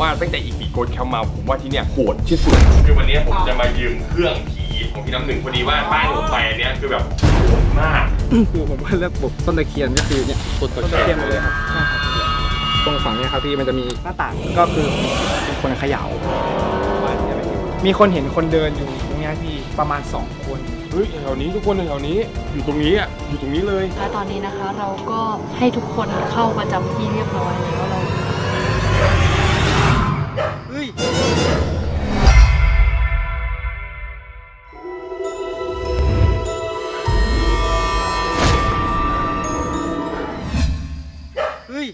ว่าตั้งแต่อีพีโกดแคมป์มาผมว่าที่เนี่ยโหดที่สุด คือวันนี้ผมจะมายืมเครื่องผีของพี่น้ำหนึ่งพอดีว่าบ้านผมไปอันเนี้ยคือแบบโหดมาก คือผมก็เลือกปลูกต้นตะเคียนก็คือเนี่ยต้นตะต้นเคีตะยนเคียนหมดเลยครับใช่ครับตรงฝั่งเนี้ครับพี่มันจะมีหน้าต่างก็คือเป็นคนเขย่ามีคนเห็นคนเดินอยู่ตรงเนี้ยพี่ประมาณ 2 คน เฮ้ยแถวนี้ทุกคนแถวนี้อยู่ตรงนี้อะอยู่ตรงนี้เลย และตอนนี้นะคะเราก็ให้ทุกคนเข้าประจำที่เรียบร้อยแล้วเรา เฮ้ยเฮ้ย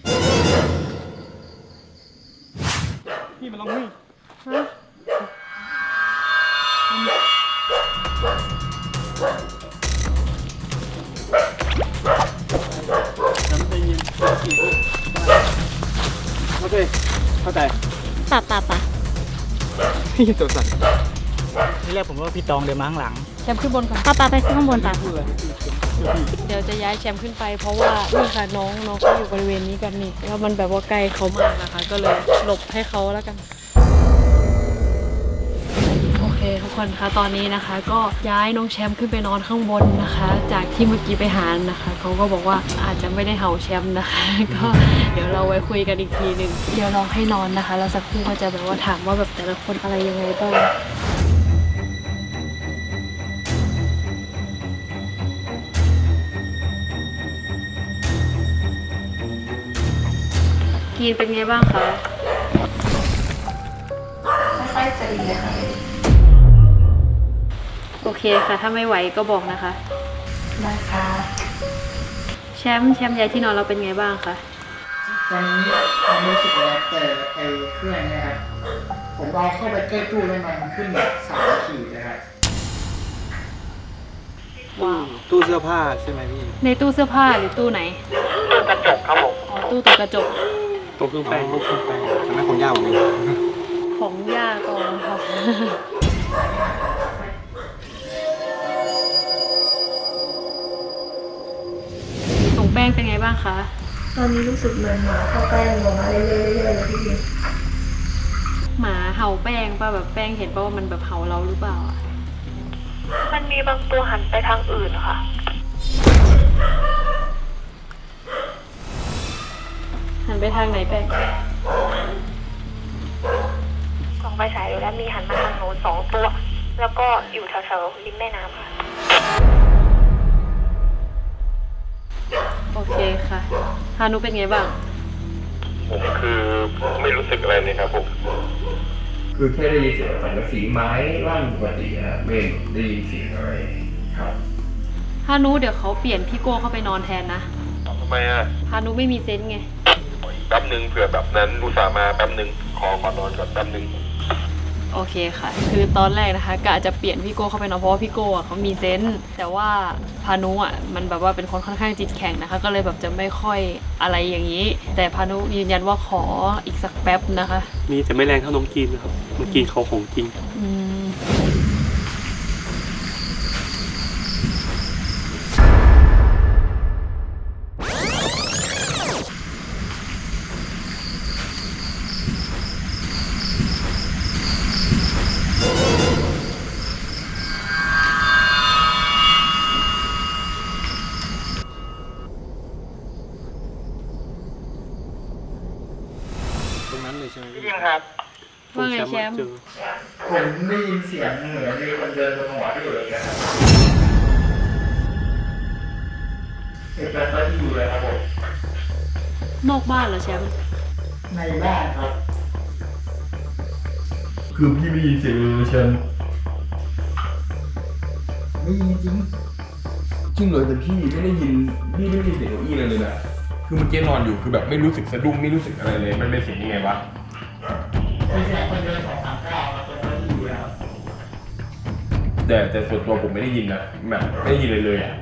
พี่มันร้องเฮ้ยโอเคเข้าใจ ป่าป่าป่าพี่ตัวสั่นที่แรกผมว่าพี่ตองเดินมาข้างหลัง แชมป์ขึ้นบนก่อนป่าป่าไปข้างบนป่าเดี๋ยวจะย้ายแชมป์ขึ้นไปเพราะว่านี่ค่ะน้องน้องเขาอยู่บริเวณนี้กันนี่แล้วมันแบบว่าไกลเขามากนะคะ ก็เลยหลบให้เขาแล้วกัน คทุกคนคะตอนนี้นะคะ ก็ย้ายน้องแชมป์ขึ้นไปนอนข้างบนนะคะ จากที่เมื่อกี้ไปหานะคะเขาก็บอกว่าอาจจะไม่ได้เห่าแชมป์นะคะ ก็เดี๋ยวเราไว้คุยกันอีกทีหนึ่งเดี๋ยวเราให้นอนนะคะแล้วสักครู่ก็จะแบบว่าถามว่าแบบแต่ละคนอะไรยังไงบ้างกีนเป็นไงบ้างคะค่อยจะดีเลยค่ะ โอเคค่ะ ถ้าไม่ไหวก็บอกนะคะนะคะแชมป์แชมป์ย้ายที่นอนเราเป็นไงบ้างคะตอนนี้ความรู้สึกแล้วแต่ไอ้เครื่องเนะครับผมเอาเข้าไปใกล้ตู้แล้วมันขึ้นแบบสามขีดนะครับว้าวตู้เสื้อผ้าใช่ไหมพี่ในตู้เสื้อผ้าหรือตู้ไหนตู้กระจกครับผมอ๋อตู้ติดกระจกตัวเครื่องแป้งเครื่องแป้งใช่ไหมของยาวของนี้ของย่าก่อนค่ะ แป้งเป็นไงบ้างคะ ตอนนี้รู้สึกเหมือนหมาเข้าใกล้ลงมาเรื่อยๆเรื่อยๆเลยพี่บินหมาเห่าแป้งป่ะแบบแป้งเห็นป่ะว่ามันแบบเห่าเราหรือเปล่าอะมันมีบางตัวหันไปทางอื่นค่ะ หันไปทางไหนแป้งส่องไปฉายดูแล้วมีหันมาทางโน้นสองตัว แล้วก็อยู่แถวๆริมแม่น้ำค่ะ โอเคค่ะฮานุเป็นไงบ้าง ผมคือไม่รู้สึกอะไรเลยครับผม คือแค่ได้ยินเสียงสังกะสีไม้ลั่นปกติฮะไม่ได้ยินเสียงอะไรครับฮานุเดี๋ยวเขาเปลี่ยนพี่โก้เข้าไปนอนแทนนะทำไมอะฮานุไม่มีเซนส์ไง แป๊บนึงเผื่อแบบนั้นอุตส่าห์มาแป๊บนึงขอขอนอนก่อนแป๊บนึง โอเคค่ะ คือตอนแรกนะคะกะจะเปลี่ยนพี่โก้เข้าไปนอนเพราะว่าพี่โก้อะเขามีเซนส์แต่ว่าพานุอะมันแบบว่าเป็นคนค่อนข้างจิตแข็งนะคะ ก็เลยแบบจะไม่ค่อยอะไรอย่างนี้ แต่พานุยืนยันว่าขออีกสักแป๊บนะคะ มีแต่ไม่แรงเท่าน้องกินนะครับน้องกินเขาของจริง อืม ว่าไงแชมป์ เจอผมได้ยินเสียงเหมือนมีคนเดินบนหัวพี่เลยนะครับเหตุการณ์ตอนที่อยู่เลยครับผมนอกบ้านเหรอแชมป์ในบ้านครับ คือพี่ไม่ยินเสียงเลยเชิญไม่ยินจริงจริงเหรอแต่พี่ไม่ได้ยินพี่ไม่ได้ยินเสียงเก้าอี้เลยเลยนะคือเมื่อกี้นอนอยู่คือแบบไม่รู้สึกสะดุ้งไม่รู้สึกอะไรเลย มันเป็นเสียงยังไงวะ แล้วแต่แต่ส่วนตัวผมไม่ได้ยินนะแบบไม่ได้ยินเลยเลยอะ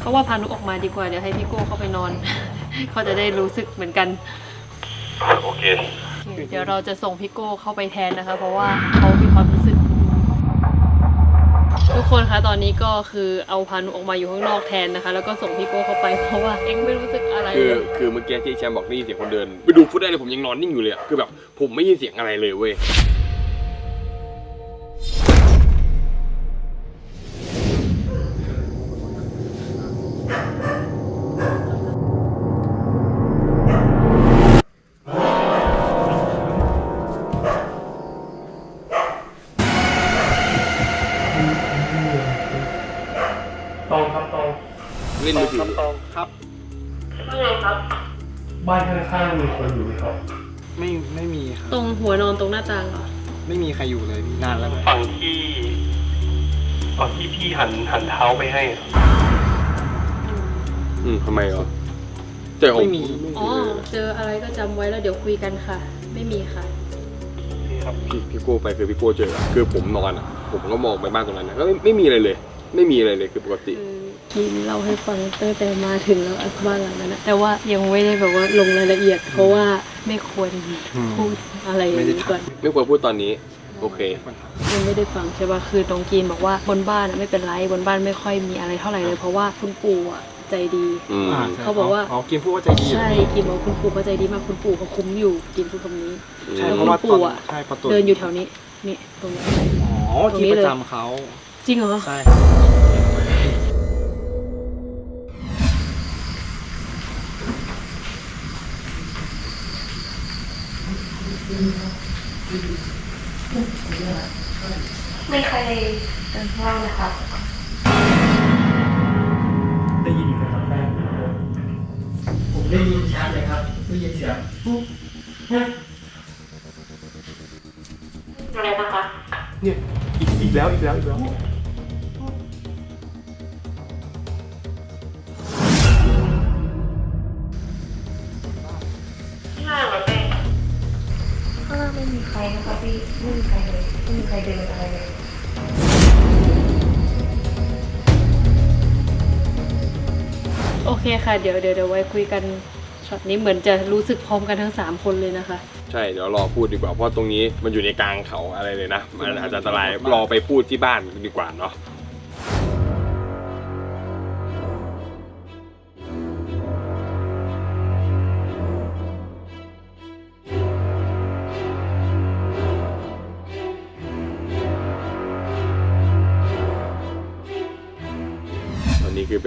เขาว่าพานุออกมาดีกว่าเดี๋ยวให้พี่โก้เข้าไปนอน เขาจะได้รู้สึกเหมือนกัน โอเคโอเคเดี๋ยวเราจะส่งพี่โก้เข้าไปแทนนะคะ เพราะว่าเขามีความรู้สึกค ทุกคนคะตอนนี้ก็คือเอาพานุออกมาอยู่ข้างนอกแทนนะคะ แล้วก็ส่งพี่โก้เข้าไปเพราะว่าเอ็งไม่รู้สึกอะไรคือเลยคือเมื่อกี้ที่แชมป์บอกได้ยินเสียงคนเดิน ไปดูฟุตได้เลยผมยังนอนนิ่งอยู่เลยอะคือแบบผมไม่ยินเสียงอะไรเลยเว้ย พี่หันหันเท้าไปให้อะอืมทำไมเหรอเจอของไม่มี อ๋อ เจออะไรก็จำไว้แล้วเดี๋ยวคุยกันค่ะ ไม่มีค่ะนี่ครับพี่พี่โก้ไปคือพี่โก้เจออะคือผมนอนอะ ผมก็มองไปบ้านตรงนั้นนะก็ไม่ไม่มีอะไรเลย ไม่มีอะไรเลยคือปกติ คือกินเล่าให้ฟังตั้งแต่มาถึงแล้วอับ้านหลังนั้นนะแต่ว่ายังไม่ได้แบบว่าลงรายละเอียด เพราะว่าไม่ควรพูดอะไรอย่างนี้ก่อนไม่ควรพูดตอนนี้ โอเค ยังไม่ได้ฟังใช่ป่ะคือน้องกีนบอกว่าบนบ้านอะไม่เป็นไรบนบ้านไม่ค่อยมีอะไรเท่าไหร่เลย เพราะว่าคุณปู่อะใจดี อืมอ่ใช่เขาบอกว่าอ๋อกินพูดว่าใจดีเหรอใช่พี่กินบอกว่าคุณปู่เขาใจดีมากคุณปู่เขาคุ้มอยู่กินพูดคำนี้ ใช่แล้วเพราะว่าคุณปู่ตนอะใช่ประตูเดินอยู่แถวนี้นี่ตรงนี้ อ๋อตรงที่นี้ปเลยระจำเขาจริงเหรอ ใช่ ไม่เคยเป็นเล่าเลยครับ ได้ยินอยู่นะครับแม่ผมได้ยินชัดเลยครับได้ยินเสียงปุ๊บปุ๊บอะไรนะคะเนี่ยอีกอีกแล้วอีกแล้วอีกแล้ว โอเคค่ะ เดี๋ยวเดี๋ยวเดี๋ยวไว้คุยกันช็อตนี้เหมือนจะรู้สึกพร้อมกันทั้ง 3 คนเลยนะคะ ใช่เดี๋ยวรอพูดดีกว่าเพราะตรงนี้มันอยู่ในกลางเขาอะไรเลยนะ มันอาจจะอันตรายรอไปพูดที่บ้านดีกว่าเนาะ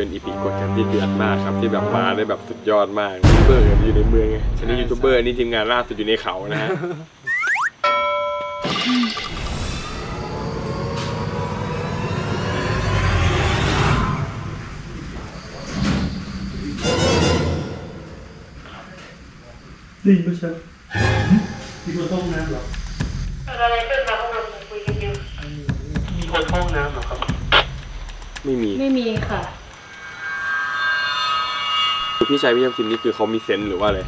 เป็นอีพีกดกันที่เดือดมากครับที่แบบมาได้แบบสุดยอดมากยูทูบเบอร์อยู่ในเมืองไงฉันนี่ยูทูบเบอร์นี่ทีมงานล่าสุดอยู่ในเขานะฮะได้ยินไหมใช่มีคนเข้าห้องน้ำเหรอเกิดอะไรขึ้นมาข้างบนคุยกันอยู่มีคนเข้าห้องน้ำเหรอครับ ไม่มี ไม่มีค่ะ พี่ชายพี่ยำทิมนี่คือเขามีเซนส์หรือว่าอะไร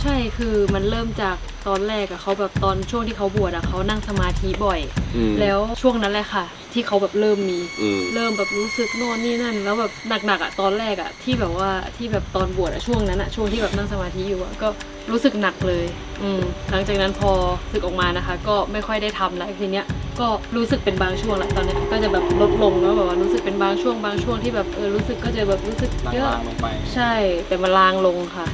ใช่คือมันเริ่มจากตอนแรกอะเขาแบบตอนช่วงที่เขาบวชอะเขานั่งสมาธิบ่อย อืม แล้วช่วงนั้นแหละค่ะ ที่เขาแบบเริ่มมี อืม เริ่มแบบรู้สึกโน่นนี่นั่น แล้วแบบหนักๆอะตอนแรกอะที่แบบว่าที่แบบตอนบวชอะช่วงนั้นอะช่วงที่แบบนั่งสมาธิอยู่อะก็รู้สึกหนักเลย อืมหลังจากนั้นพอสึกออกมานะคะ ก็ไม่ค่อยได้ทำแล้วทีเนี้ย ก็รู้สึกเป็นบางช่วงแหละตอนเนี้ยก็จะแบบลดลงแล้วแบบว่ารู้สึกเป็นบางช่วงบางช่วงที่แบบเออรู้สึกก็จะแบบรู้สึกเยอะ ลางๆลงไป ใช่แต่มันลางลงค่ะ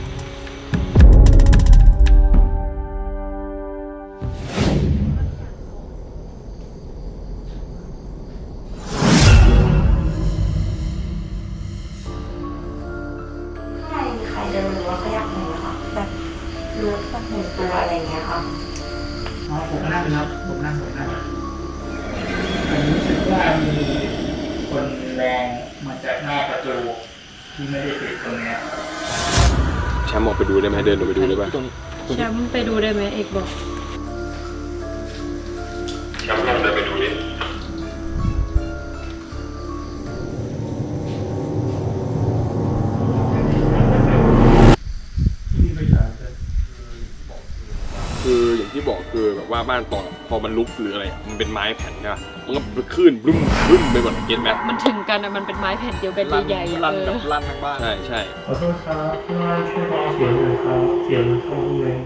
เดินลงไปดูได้ป่ะ แชมป์ไปดูได้ไหมเอกบอก คืออย่างที่บอกคือแบบว่าบ้านตอนพอมันลุกหรืออะไรอะมันเป็นไม้แผ่นใช่ป่ะมันก็ขึ้นบึ้มบึ้มไปหมดเก็ตไหมมันถึงกันอะมันเป็นไม้แผ่นเดียวกันลั่นใหญ่ๆอะลั่นเอแบอบลั่นทั้งบ้าน ใช่ใช่ขอโทษครับข้างล่างช่วยเบาเสียงหน่อยครับ เสียงมันเข้าห้องเลย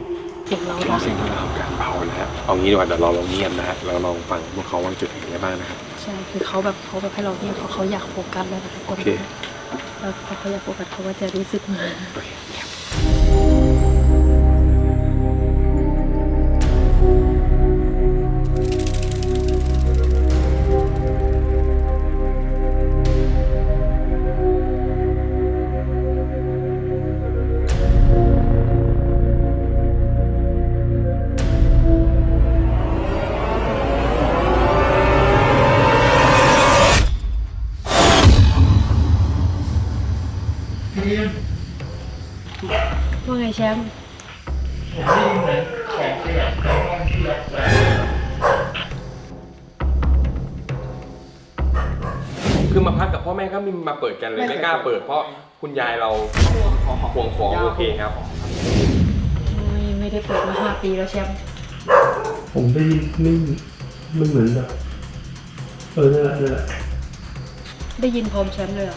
เสียงเราดังเสียงเราการเบานะฮะเอางี้ดีกว่าเดี๋ยวเราลองเงียบนะฮะเราลองฟังพวกเขาว่าจุดไหนได้บ้างนะครับ ใช่คือเขาแบบเขาแบบให้เราเนี่ยเพราะเขาอยากโฟกัสแล้วนะทุกคนโอเค แล้วพอเขาอยากโฟกัสเขาก็จะรู้สึกมา โอเคเงียบ เลยไม่กล้าเปิดเพราะคุณยายเราห่วงของโอเคครับ ไม่ไม่ได้เปิดมาห้าปีแล้วแชมป์ผมได้ยินไม่ไม่เหมือนแบบเออนั่นแหละนั่นแหละได้ยินพร้อมแชมป์เลยเหรอ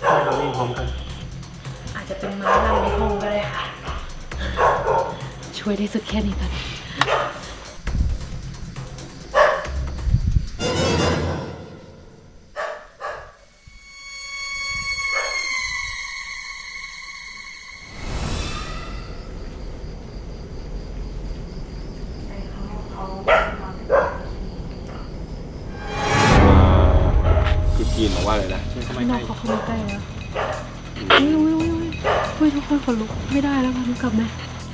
ใช่เราได้ยินพร้อมกันอาจจะเป็นไม้ลั่นในห้องก็ได้ค่ะ ช่วยได้สุดแค่นี้ตอนนี้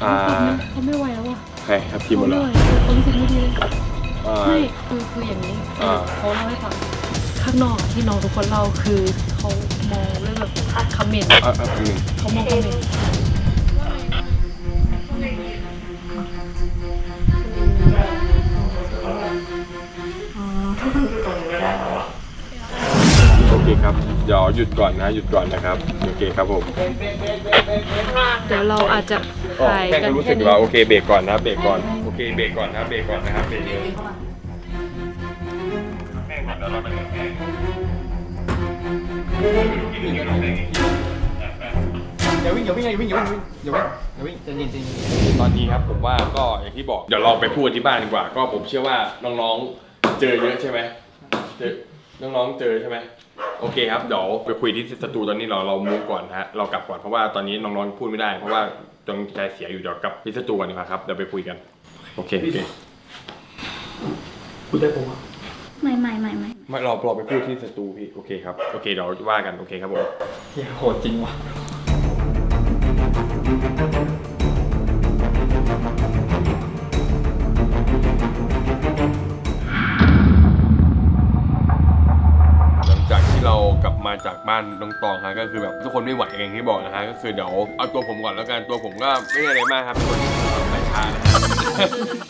อ่ากลับไหมเขาไม่ไหวแล้วว่ะใครครับทีมหมเขาดเลไม่ยไหวเขารู้สึกไม่ดีเลยอ่า ไม่คือคืออย่างนี้อ่า เขาเล่าให้ฟังข้างนอกที่น้องทุกคนเล่าคือเขามองเรื่องแบบคอมเมนต์อ่าอ่าหนึ่งเขามองคอมเมนต์อ๋อถ้ามันอยู่ตรงนี้ไม่ได้แล้วอะโอเคครับเดี๋ยวหยุดก่อนนะหยุดก่อนนะครับโอเคครับผม เดี๋ยวเราอาจจะ อ๋อถ่ายแม่กัก็นรู้แค่สึกนี้ว่าโอเคเบรกก่อนนะเบรกก่อนโอเคเบรกก่อนนะเบรกก่อนนะครับเบรกเลยแม่ก่อนเดี๋ยวเราไปเรื่องแม่อย่าวิ่งอย่าวิ่งอย่าวิ่งอย่าวิ่งอย่าวิ่งอย่าวิ่งอย่าวิ่งใจเย็นใจเย็นตอนนี้ครับผมว่าก็อย่างที่บอกเดี๋ยวเราไปพูดที่บ้านดีกว่า ก็ผมเชื่อว่าน้องๆเจอเยอะใช่ไหมเจอน้องๆเจอใช่ไหม โอเคครับเดี๋ยวไปคุยที่สตูตอนนี้เราเรามูก่อนนะฮะเรากลับก่อนเพราะว่าตอนนี้น้องๆพูดไม่ได้เพราะว่าจงใจเสียอยู่เดี๋ยวกลับที่สตูกันดีกว่าครับเดี๋ยวไปคุยกัน โอเคโอเคพูดได้ผมว่าไม่ไม่ไม่ไม่ไม่เราเราไปพูดที่สตูพี่โอเคครับโอเคเดี๋ยวว่ากันโอเคครับผมเหี้ยโหดจริงว่ะ บ้านน้องตองฮะก็คือแบบทุกคนไม่ไหวเองที่บอกนะฮะก็คือเดี๋ยวเอาตัวผมก่อนแล้วกันตัวผมก็ไม่ได้อะไรมากครับคนสายชา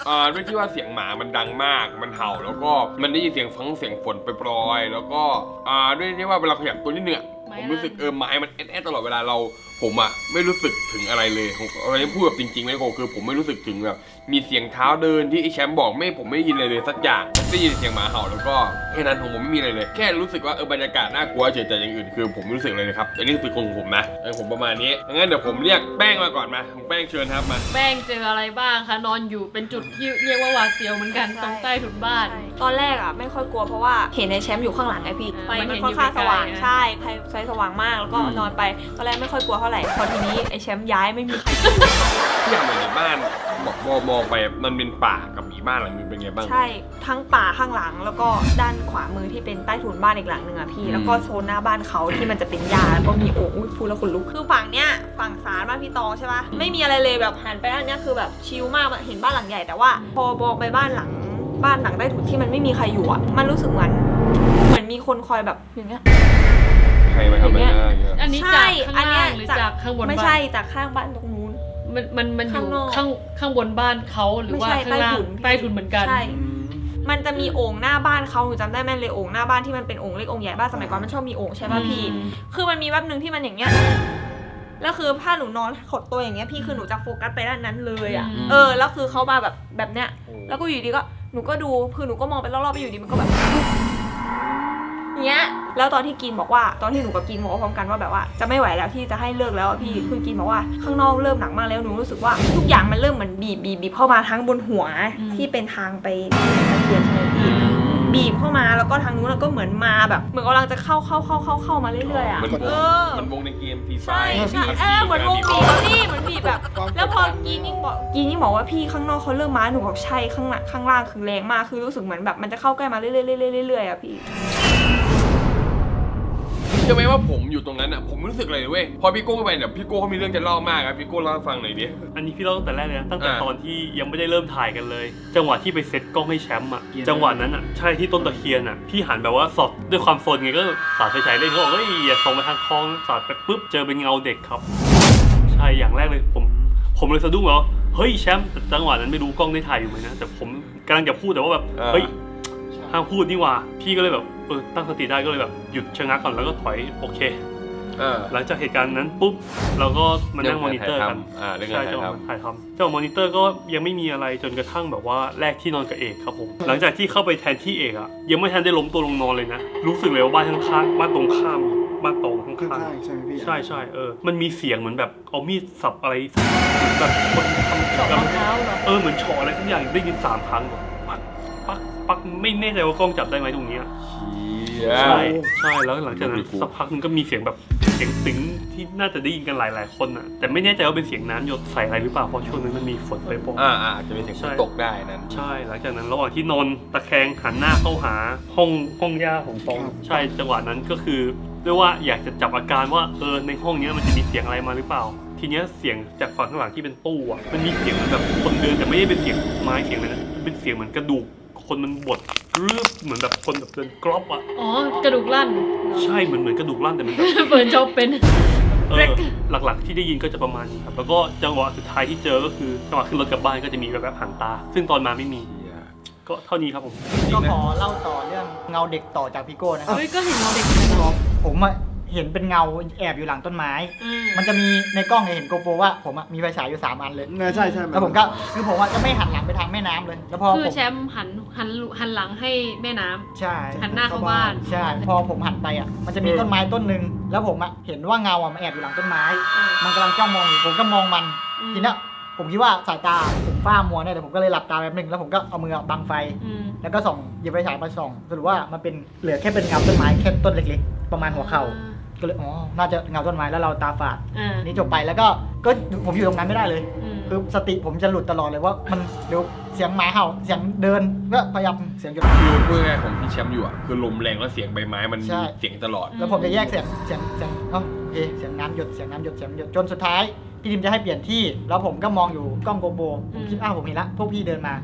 อ่าด้วยที่ว่าเสียงหมามันดังมากมันเห่าแล้วก็มันได้ยินเสียงฟังเสียงฝนไปปลอยๆแล้วก็อ่าด้วยที่ว่าเวลาขยับตัวนิดนึงอะผมรู้สึกเออไม้มันแอดตลอดเวลาเราผมอะไม่รู้สึกถึงอะไรเลยอันนี้พูดแบบจริงๆเลยโกคือ ผมไม่รู้สึกถึงแบบมีเสียงเท้าเดินที่ไอ้แชมป์บอกไม่ผมไม่ได้ยินอะไรเลยสักอย่าง ได้ยินเสียงหมาเห่าแล้วก็แค่นั้นผมผมไม่มีอะไรเลย แค่รู้สึกว่าเออบรรยากาศน่ากลัวเฉยแต่อย่างอื่นคือผมไม่รู้สึกอะไรเลยครับอันนี้คือของผมนะเออผมประมาณนี้งั้นเดี๋ยวผมเรียกแป้งมาก่อนมาคุณแป้งเชิญครับมา แป้งเจออะไรบ้างคะนอนอยู่เป็นจุดที่เรียกว่าหวาดเสียวเหมือนกันตรงใต้ถุนบ้าน ตอนแรกอะไม่ค่อยกลัวเพราะว่าเห็นในแชมป์อยู่ข้างหลังไงพี่อ่าไฟมันมันเห็นค่อนข้างอยู่สว่างไกลๆนะใช่ไฟไฟสว่างมากแล้วก็นอนไปตอนแรกไม่ค่อยกลัวเท่าไหร่พอทีนี้ไอแชมป์ย้ายไม่มีใคร ที่อย่างในบ้านบอกมองมองไปมันเป็นป่ากับอีบ้านหลังนึงเป็นไงบ้าง ใช่ทั้งป่าข้างหลังแล้วก็ด้านขวามือที่เป็นใต้ถุนบ้านอีกหลังหนึ่งอะพี่ อืม แล้วก็โซนหน้าบ้านเขาที่มันจะเป็นหญ้าแล้วก็มีโอ่งอุ๊ยพูดแล้วขนลุกคือฝั่งเนี้ยฝั่งศาลบ้านพี่ตองใช่ปะไม่มีอะไรเลยแบบหันไปด้านเนี้ยคือแบบชิลมากเห็นบ้านหลังใหญ่แต่ว่า พอมองไปบ้านหลังบ้านหลังใต้ถุนที่มันไม่มีใครอยู่อะมันรู้สึกเหมือนเหมือนมีคนคอยแบบอย่างเงี้ย ใครมาทำอะไรหน้าอย่างเงี้ยอันนี้ใช่จากข้างล่างหรือจากข้างบนไม่บ้านใช่จากข้างบ้านตรงนู้น มันมันมันอยู่ข้างนอกข้างข้างบนบ้านเขาหรือว่าไม่ใช่ข้างล่างใต้ถุนใต้ถุนเหมือนกัน ใช่มันจะมีโอ่งหน้าบ้านเขาหนูจำได้แม่นเลยโอ่งหน้าบ้านที่มันเป็นโอ่งเล็กโอ่งใหญ่บ้านสมัยก่อนมันชอบมีโอ่งใช่ป่ะพี่คือมันมีแวบหนึ่งที่มันอย่างเงี้ย แล้วคือถ้าหนูนอนขดตัวอย่างเงี้ยพี่คือหนูจะโฟกัสไปด้านนั้นเลยอะ อืม เออ แล้วคือเขามาแบบแบบเนี้ย แล้วก็อยู่ดีก็หนูก็ดูคือหนูก็มองไปรอบๆไปอยู่ดีมันก็แบบอย่าง เงี้ย แล้วตอนที่กินบอกว่า ตอนที่หนูกับกินบอกว่าพร้อมกันว่าแบบว่าจะไม่ไหวแล้วที่จะให้เลิกแล้วอะพี่คือกินบอกว่าข้างนอกเริ่มหนักมากแล้วหนูรู้สึกว่าทุกอย่างมันเริ่มเหมือนบีบบีบบีบเข้ามาทั้งบนหัวที่เป็นทางไปตะเคียนใช่ไหมพี่ บีบเข้ามาแล้วก็ทางนู้นแล้วก็เหมือนมาแบบ เหมือนกำลังจะเข้าเข้าเข้าเข้าเข้ามาเรื่อยๆอะเหมือนวงเออเหมันวงในเกมทีไฟใช่ใช่เออเหมือนวงบีบอะพี่เหมือนบีบแบบ แล้วพอกีนยิ่งบอกกีนยิ่งบอกว่าพี่ข้างนอกเขาเริ่มมาหนูบอกใช่ข้างหลังข้างล่างคือแรงมากคือรู้สึกเหมือนแบบมันจะเข้าใกล้มาเรื่อยๆเรื่อยๆเรื่อยๆอะพี่เชื่อไหมว่าผมอยู่ตรงนั้นอะผมไม่รู้สึกอะไรเลยเว้ยพอพี่โก้เข้าไปเนี่ยพี่โก้เขามีเรื่องจะเล่ามากครับพี่โก้เล่าให้ฟังหน่อยดิ อันนี้พี่เล่าตั้งแต่แรกเลยนะตั้งแต่อ่า ตอนที่ยังไม่ได้เริ่มถ่ายกันเลย จังหวะที่ไปเซ็ตกล้องให้แชมป์อะจังหวะนั้นอะใช่ที่ต้นตะเคียนอะพี่หันแบบว่าสอดด้วยความโฟนไงก็สาดไฟฉายเล่นเขาบอกเฮ้ยอย่าส่องไปทางคลองสาดไปปุ๊บเจอเป็นเงาเด็กครับ ใช่อย่างแรกเลยผมผมเลยสะดุ้งเหรอเฮ้ยแชมป์แต่จังหวะนั้นไม่รู้กล้องได้ถ่ายอยู่ไหมนะแต่ผมกำลังจะพูดแต่ว่าแบบเฮ้ยห้ามพูดนี่หว่าพี่ก็เลยแบบ เออตั้งสติได้ก็เลยแบบหยุดชะงักก่อนแล้วก็ถอยโอเค เออ หลังจากเหตุการณ์นั้นปุ๊บเราก็มานั่งมอนิเตอร์กันอ่าเรื่องใช่งานถ่ายเจ้าของทำถ่ายทำ เจ้ามอนิเตอร์ก็ยังไม่มีอะไรจนกระทั่งแบบว่าแรกที่นอนกับเอกครับผม หลังจากที่เข้าไปแทนที่เอกอะยังไม่ทันได้ล้มตัวลงนอนเลยนะ รู้สึกเลยว่าบ้านข้างๆบ้านตรงข้ามบ้านตรงข้างข้างๆใช่ไหมพี่ๆใช่ใช่เออมันมีเสียงเหมือนแบบเอามีดสับอะไรสับเหมือนแบบคนทำเจาะรองเท้าเหรอ เออเหมือนเฉาะอะไรทุกอย่างได้ยินสามครั้งปักปัก ปักไม่แน่ใจว่ากล้องจับได้ไหมตรงเนี้ยเชี่ย ใช่ใช่แล้วหลังจากนั้นดูดิกูสักพักหนึงก็มีเสียงแบบเสียงสิงที่น่าจะได้ยินกันหลาย ๆ คนอะ แต่ไม่แน่ใจว่าเป็นเสียงน้ำหยดใส่อะไรหรือเปล่าเพราะช่วงนั้นมันมีฝนไปโปรย อ่าอ่าอาจจะเป็นเสียงฝนตกได้นั้นใช่ หลังจากนั้นระหว่างที่นอนตะแคงหันหน้าเข้าหาห้องห้องย่าของตองใช่จังหวะนั้นก็คือเรียกว่าอยากจะจับอาการว่าเออในห้องเนี้ยมันจะมีเสียงอะไรมาหรือเปล่า ทีเนี้ยเสียงจากฝั่งข้างหลังที่เป็นตู้อะมันมีเสียงเหมือนแบบคนเดินแต่ไม่ได้เป็นเสียงไม้เสียงอะไรนะมันเป็นเสียงเหมือนกระดูก คนมันบดรึบเหมือนแบบคนแบบเดินกรอบอะอ๋อกระดูกลั่นใช่เหมือนเหมือนกระดูกลั่นแต่มันแบบเปิดชอบเป็นเออหลักๆที่ได้ยินก็จะประมาณนี้ครับ แล้วก็จังหวะสุดท้ายที่เจอก็คือจังหวะขึ้นรถกลับบ้านก็จะมีแบบแบบหางตา ซึ่งตอนมาไม่มี ก็เท่านี้ครับผม ก็ขอเล่าต่อเรื่องเงาเด็กต่อจากพี่โก้นะครับเฮ้ยก็เห็นเราเด็กเลยเนาะผมอะ เห็นเป็นเงาแอบอยู่หลังต้นไม้ อืม มันจะมีในกล้องเนี่ยเห็นโกโปรว่าผมอะมีไฟฉายอยู่สามอันเลย ใช่ใช่แล้วผมก็คือผมอะจะไม่หันหลังไปทางแม่น้ำเลย แล้วพอคือผมแชมป์หันหันหันหลังให้แม่น้ำ ใช่หันหน้าเข้าบ้าน ใช่ พอผมหันไปอะมันจะมีต้นไม้ต้นหนึ่งแล้วผมอะเห็นว่าเงาอะมันแอบอยู่หลังต้นไม้อืมมันกำลังจ้องมองอยู่ผมก็มองมัน อืมทีเนี้ยผมคิดว่าสายตาผมฝ้ามัวเนี่ยแต่ผมก็เลยหลับตาแป๊บหนึงแล้วผมก็เอามือบังไฟ อืมแล้วก็ส่องหยิบไฟฉายมาส่องสรุปว่ามันเป็นเหลือแค่เป็นเงาต้นไม้แค่ต้นเล็กๆ ประมาณหัวเข่า ก็เลยอ๋อน่าจะเงาต้นไม้แล้วเราตาฝาดอ่านี่จบไปแล้วก็ก็ผมอยู่ตรงนั้นไม่ได้เลย อืม คือสติผมจะหลุดตลอดเลยว่ามันเดี๋ยวเสียงหมาเห่าเสียงเดินก็พยายามเสียงหยุด คือพูดง่ายๆของพี่แชมป์อยู่อะคือลมแรงแล้วเสียงใบไม้มันใช่มีเสียงตลอด แล้วผมจะแยกเสียงเสียงเสียงเอ้าโอเคเสียงน้ำหยดเสียงน้ำหยดเสียงน้ำหยดจนสุดท้ายพี่ดิมจะให้เปลี่ยนที่แล้วผมก็มองอยู่กล้องโกโบผมคิดอ้าวผมเห็นละพวกพี่เดินมา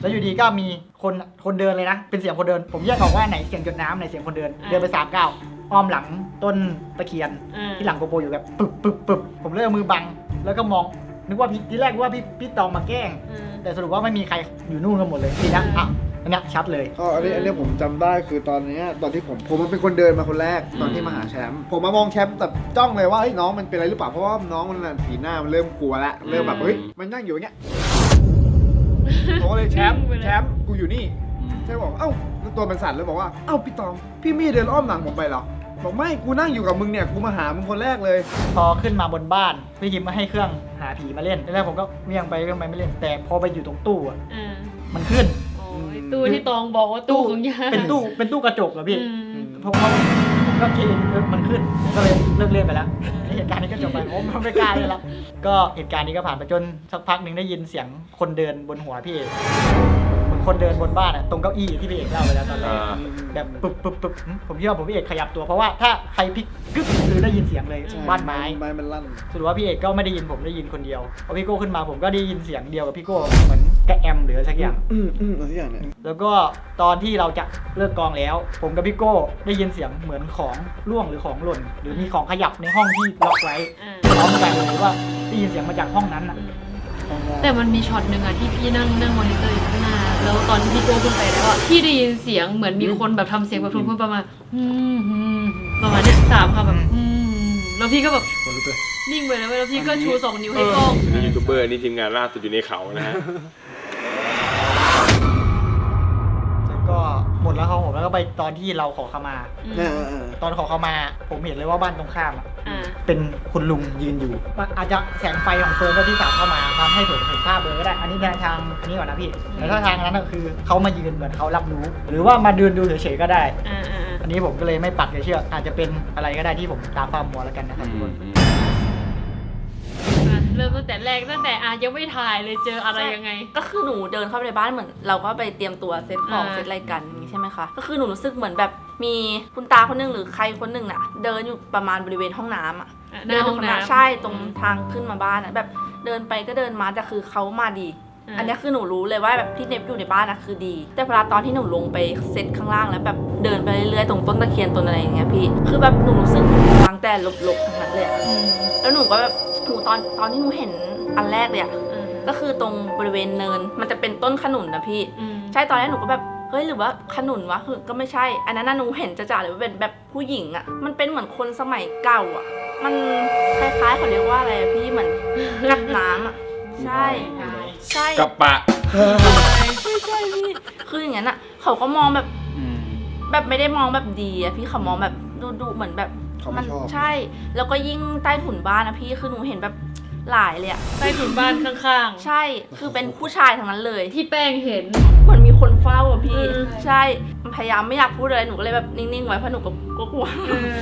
แล้วอยู่ดีก็มีคนคนเดินเลยนะเป็นเสียงคนเดิน ผมแยกออกว่าไหนเสียงหยดน้ำไหนเสียงคนเดิน เดินไปสามก้าว อ้อมหลังต้นตะเคียนอ่าที่หลังโกโบอยู่แบบปึบปึบปึบผมเลยเอามือบัง แล้วก็มองนึกว่าพี่ทีแรกนึกว่าพี่พี่ตองมาแกล้ง อืม แต่สรุปว่าไม่มีใครอยู่นู่นกันหมดเลยทีนี้อะอันเนี้ยชัดเลยอ๋ออันนี้อันนี้ผมจำได้คือตอนเนี้ยตอนที่ผมผมมันเป็นคนเดินมาคนแรกตอนที่มาหาแชมป์ผมมามองแชมป์แต่จ้องเลยว่าเฮ้ยน้องมันเป็นอะไรหรือเปล่าเพราะว่าน้องมันน่ะสีหน้ามันเริ่มกลัวแล้วเริ่มแบบเฮ้ยมันนั่งอยู่อย่างเงี้ยผมก็เลยแชมป์แชมป์กูอยู่นี่แชมป์บอกเอ้าแล้วตัวมันสั่นเลยบอกว่า เอ้าพี่ตอง พี่มี่เดินอ้อมหลังผมไปเหรอ บอกไม่กูนั่งอยู่กับมึงเนี่ยกูมาหามึงคนแรกเลย พอขึ้นมาบนบ้านพี่ยิมมาให้เครื่องหาผีมาเล่นทีแรกผมก็เวี่ยงไปเวี่ยงไปไม่เล่นแต่พอไปอยู่ตรงตู้อะอ่ามันขึ้น โอ้ยตู้ที่ตองบอกว่าตู้ของยาเป็นตู้เป็นตู้กระจกเหรอพี่อืมผมผมผมก็คิดเออมันขึ้นผมก็เลยเลิกเล่นไปแล้วเหตุการณ์นี้ก็จบไปผมไม่กล้าเลยละก็เหตุการณ์นี้ก็ผ่านไปจนสักพักหนึ่งได้ยินเสียงคนเดินบนหัวพี่เอกเหมือน คนเดินบนบ้านอะตรงเก้าอี้ที่พี่เอกเล่าไปแล้วตอนแรกอ่า แบบปึ๊บปึ๊บปึ๊บหึผมคิดว่าผมพี่เอกขยับตัวเพราะว่าถ้าใครพลิกกึ๊บคือได้ยินเสียงเลยบ้านไม้ ไม้มันลั่น สรุปว่าพี่เอกก็ไม่ได้ยินผมได้ยินคนเดียวพอพี่โก้ขึ้นมาผมก็ได้ยินเสียงเดียวกับพี่โก้เหมือนกระแอมหรืออะไรสักอย่าง อืมอืมอะไรสักอย่างเนี่ยแล้วก็ตอนที่เราจะเลิกกองแล้ว ผมกับพี่โก้ได้ยินเสียงเหมือนของร่วงหรือของหล่น หรือมีของขยับในห้องที่ล็อกไว้อ่าพร้อมกันเลยว่าได้ยินเสียงมาจากห้องนั้นอะแต่มันมีช็อตหนึ่งอะที่พี่นั่งนั่งมอนิเตอร์อยู่ข้างหน้า แล้วตอนที่พี่โก้ขึ้นไปแล้วอะพี่ได้ยินเสียงเหมือนมีคนแบบทำเสียงแบบทุนๆประมาณอืมอืมประมาณเนี้ยสามคำแบบอืมแล้วพี่ก็แบบคนลุกเลย นิ่งไปเลยเว้ยแล้วพี่ก็ชูสองนิ้วให้กล้องนี่ยูทูบเบอร์นี่ทีมงานล่าสุดอยู่ในเขานะฮะ มดแล้วเขาผมแล้วก็ไปตอนที่เราขอขมาอืมเออเออเออตอนขอขมา ผมเห็นเลยว่าบ้านตรงข้ามอะอ่า เป็นคุณลุงยืนอยู่มันอาจจะแสงไฟของเฟิร์นก็ที่สาดเข้ามาทำให้ผมเห็นภาพเลยก็ได้ อันนี้ทางทางอันนี้ก่อนนะพี่แต่ถ้าทางนั้นก็คือเขามายืนเหมือนเขารับรู้ หรือว่ามาเดินดูเฉยๆก็ได้ อ่าอ่าอันนี้ผมก็เลยไม่ปักใจเชื่อ อาจจะเป็นอะไรก็ได้ที่ผมตามความมัวแล้วกันนะครับทุกคนอะ เริ่มตั้งแต่แรกตั้งแต่อะยังไม่ถ่ายเลยเจออะไรยังไง ก็คือหนูเดินเข้าไปในบ้านเหมือนเราก็ไปเตรียมตัวเซตของอ่าเซตอะไรกันอย่างนี้ใช่ไหมคะ ก็คือหนูรู้สึกเหมือนแบบมีคุณตาคนหนึงหรือใครคนหนึ่งน่ะ เดินอยู่ประมาณบริเวณห้องน้ำอะอะหเดิน้านห้ตอรงงน้ำน้ำใช่ตรงทางขึ้นมาบ้านอะแบบเดินไปก็เดินมาแต่คือเขามาดีอ่าอันเนี้ยคือหนูรู้เลยว่าแบบที่เน็บอยู่ในบ้านนะคือดี แต่เวลาตอนที่หนูลงไปเซตข้างล่างแล้วแบบเดินไปเรื่อยๆตรงต้นตะเคียนต้นอะไรอย่างเงี้ยพี่ คือแบบหนูรู้สึกฟังแต่ลบๆทั้งนั้นเลยอะอืมแล้วหนูก็แบบ หนูตอนตอนที่หนูเห็นอันแรกเลยอะอืมก็คือตรงบริเวณเนินมันจะเป็นต้นขนุนนะพี่อืมใช่ตอนแรกหนูก็แบบเฮ้ยหรือว่าขนุนวะคือก็ไม่ใช่ อันนั้นน่ะหนูเห็นจะจ่าเลยว่าเป็นแบบผู้หญิงอะมันเป็นเหมือนคนสมัยเก่าอะมันคล้ายๆเขาเรียกว่าอะไรอะพี่เหมือนงัดน้ำอะใช่ใช่กับปะไม่ใช่พี่คืออย่างนั้นอะเขาก็มองแบบแบบไม่ได้มองแบบดีอะพี่เขามองแบบดูดูเหมือนแบบ เขาไม่ชอบ ใช่ แล้วก็ยิ่งใต้ถุนบ้านนะพี่คือหนูเห็นแบบหลายเลยอะใต้ถุนบ้านข้างใช่คือเป็นผู้ชายทั้งนั้นเลยๆที่แป้งเห็น เหมือนมีคนเฝ้าอะพี่อืมใช่พยายามไม่อยากพูดเลยหนูก็เลยแบบนิ่งๆไว้เพราะหนูก็ก็กลัวเออ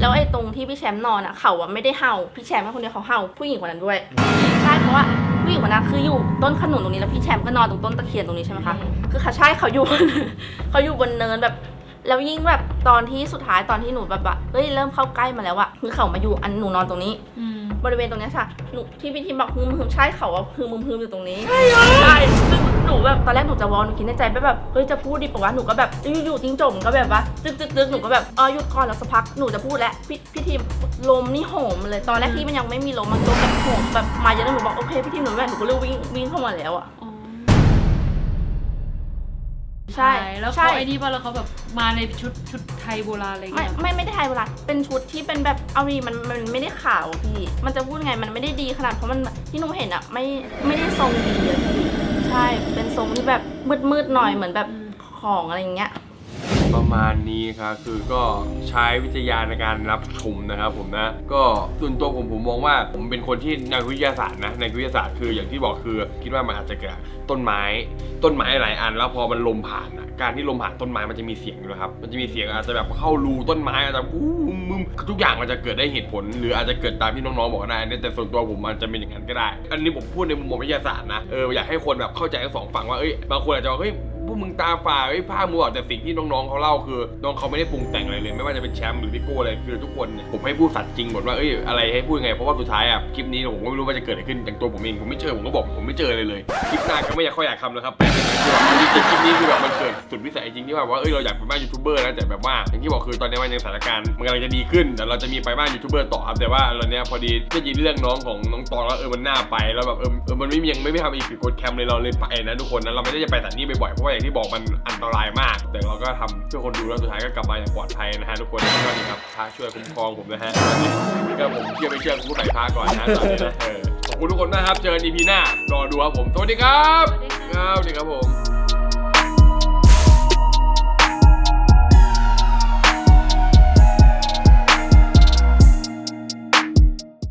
แล้วไอ้ตรงที่พี่แชมป์นอนอะเขาอะไม่ได้เห่าพี่แชมป์เป็นคนเดียวเขาเห่าผู้หญิงคนนั้นด้วยใช่เพราะว่าผู้หญิงคนนั้นคืออยู่ต้นขนุนตรงนี้แล้วพี่แชมป์ก็นอนตรงต้นตะเคียนตรงนี้ใช่ไหมคะคือเขาใช่เขาอยู่เขาอยู่บนเนินแบบ แล้วยิ่งแบบตอนที่สุดท้ายตอนที่หนูแบบว่าเฮ้ยเริ่มเข้าใกล้มาแล้วอะคือเขามาอยู่อันหนูนอนตรงนี้อืมบริเวณตรงเนี้ยค่ะหนูที่พี่ทีมบอกฮึมฮึมใช่เขาอะฮึมฮึมฮึมอยู่ตรงนี้ใช่ใช่ซึ่งหนูแบบตอนแรกหนูจะวอลหนูคิดในใจแบบเฮ้ยจะพูดดีปะวะหนูก็แบบอยู่ๆจิ้งจกมันก็แบบว่าตึกตึกตึกหนูก็แบบเออหยุดก่อนแล้วสักพักหนูจะพูดแล้วพี่พี่ทีมลมนี่โหมมาเลยตอนแรกที่มันยังไม่มีลมมันก็แบบโหมแบบมาเยอะแล้วหนูบอกโอเคพี่ทีมหนูแบบหนูก็เลยวิ่งวิ่งเข้ามาแล้วอะอ๋อ ใช่แล้วใช่เขาไอ้นี่ป่ะแล้วเขาแบบมาในชุดชุดไทยโบราณอะไรอย่างไม่เงี้ยไม่ไม่ได้ไทยโบราณเป็นชุดที่เป็นแบบเอาดีมันมันไม่ได้ขาวอะพี่ มันจะพูดไงมันไม่ได้ดีขนาดเพราะมันที่หนูเห็นอะไม่ไม่ได้ทรงดีอะพี่ใช่เป็นทรงที่แบบมืดมืดๆหน่อยเหมือนแบบของอะไรอย่างเงี้ย ประมาณนี้ครับคือก็ใช้วิทยาในการรับชมนะครับผมนะ ก็ส่วนตัวผมผมมองว่าผมเป็นคนที่นักวิทยาศาสตร์นะในวิทยาศาสตร์คืออย่างที่บอกคือ คิดว่ามันอาจจะเกิดต้นไม้ ต้นไม้หลายอัน แล้วพอมันลมผ่านอะการที่ลมผ่านต้นไม้มันจะมีเสียงด้วครับ มันจะมีเสียงอาจจะแบบเข้ารูต้นไม้อาจจะอู้มึมทุกอย่างมันจะเกิดได้เหตุผล หรืออาจจะเกิดตามที่น้องๆบอกได้อันนี้แต่ส่วนตัวผมมันจะเป็นอย่างนั้นก็ได้ อันนี้ผมพูดในมุมมองวิทยาศาสตร์นะเอออยากให้คนแบบเข้าใจทั้งสองฝั่งว่าเอ้ยบางคนอาจจะว่าเฮ้ย วกมึงตาฝ่าเฮ้ผ้ามัวแต่สิ่งที่น้องๆเขาเล่าคือ น้องเขาไม่ได้ปรุงแต่งอะไรเลย ไม่ว่าจะเป็นแชมป์หรือพี่โก้อะไรคือทุกคนเนี่ยผมให้พูดสัตว์จริงหมดว่าเอ้ยอะไรให้พูดยังไงเพราะว่าสุดท้ายอะคลิปนี้ผมก็ไม่รู้ว่าจะเกิดอะไรขึ้นอย่างตัวผมเองผมไม่เจอผมก็บอกผมไม่เจอเลยเลยคลิปหน้าก็ไม่อยากค่อยอยากทำแล้วครับแต่คือแบบคลิปนี้คือแบบมันเกิดสุดวิสัยจริงที่แบบว่าเอ้ยเราอยากเป็นบ้านยูทูบเบอร์นะแต่แบบว่าอย่างที่บอกคือตอนนี้มันยังสถานการณ์มันกำลังจะดีขึ้นแต่เราจะมีไปบ้านยูทูบเบอร์ต่อครับแต่ว่าตอนเนี้ยพอดีได้ยินเรื่องน้องของน้องตองแล้วเออมันน่าไปแล้วแบบเออเออมันไม่ยังไม่ไม่ทำอีกกดแคมเลยเราเลยไปนะทุกคนนะเราไม่ได้จะไปสถานที่บ่อยๆเพราะว่าอย่างที่บอกมันอันตรายมาก แต่เราก็ทำเพื่อคนดูแล้วสุดท้ายก็กลับมาอย่างปลอดภัยนะฮะทุกคนก็นี่ครับพระช่วยคุ้มครองผมนะฮะก็ผมเชื่อไม่เชื่อกูพูดใส่พระก่อนนะตอนนี้นะเออขอบคุณทุกคนนะครับ เจอกัน EP หน้ารอดูครับผมสวัสดีครับสวัสดีค่ะครับสวัสดีครับผม